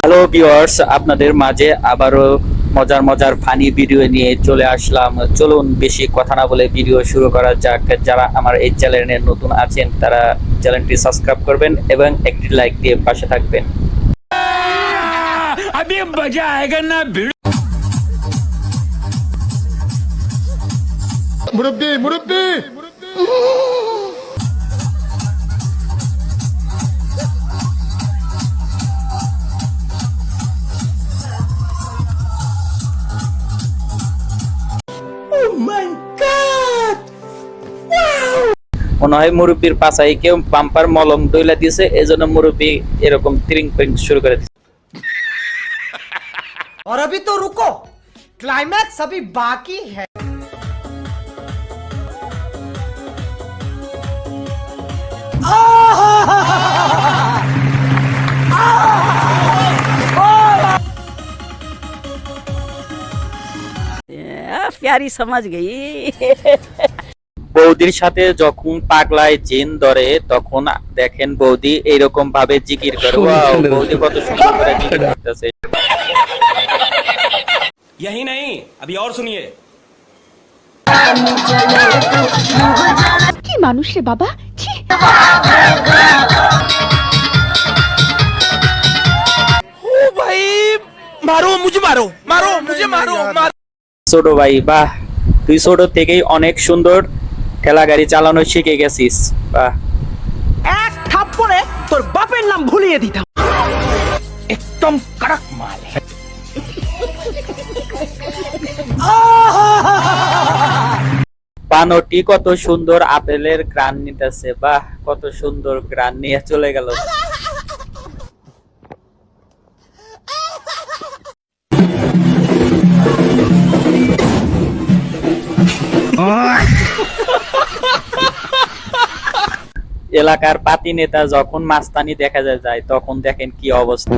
Hello viewers আপনাদের মাঝে আবারও মজার মজার ফানি ভিডিও নিয়ে চলে আসলাম। চলুন বেশি কথা না বলে ভিডিও শুরু করা যাক। যারা আমার এই চ্যানেলে নতুন আছেন তারা চ্যানেলটি সাবস্ক্রাইব করবেন এবং একটি লাইক দিয়ে পাশে থাকবেন। মুরব্বী মুরব্বী! মনে হয় মুরব্বীর পাশায় কেউ বাম্পার মলম দইলা দিয়েছে এই জন্য মুরব্বী এরকম তিরিং পিরিং শুরু করে দিচ্ছে और अभी तो रुको क्लाइमैक्स अभी बाकी है आ, प्यारी समझ गई বৌদির সাথে যখন পাগলায় জিন ধরে তখন দেখেন বৌদি এইরকম ভাবে জিকির করে ওয়াও, বৌদি কত সুন্দর করে জিকির করতেছে यही नहीं अभी और सुनिए কি মানুষ রে বাবা ছি मारो मुझे मारो मारो मुझे मारो मारो ছোট ভাই বাহ তুই ছোট থেকেই অনেক সুন্দর ঠেলা গাড়ি চালানো শিখে গেছিস। বাহ। এক থাপ্পড়ে তোর বাপের নাম ভুলিয়ে দিতাম। একদম কড়ক মাল। কত সুন্দর আপেলের গ্রান নিতেছে বাহ কত সুন্দর গ্রান নিয়ে চলে গেল। Oh! এলাকার পাতি নেতা যখন মাস্তানি দেখা যায় যায় তখন দেখেন কি অবস্থা।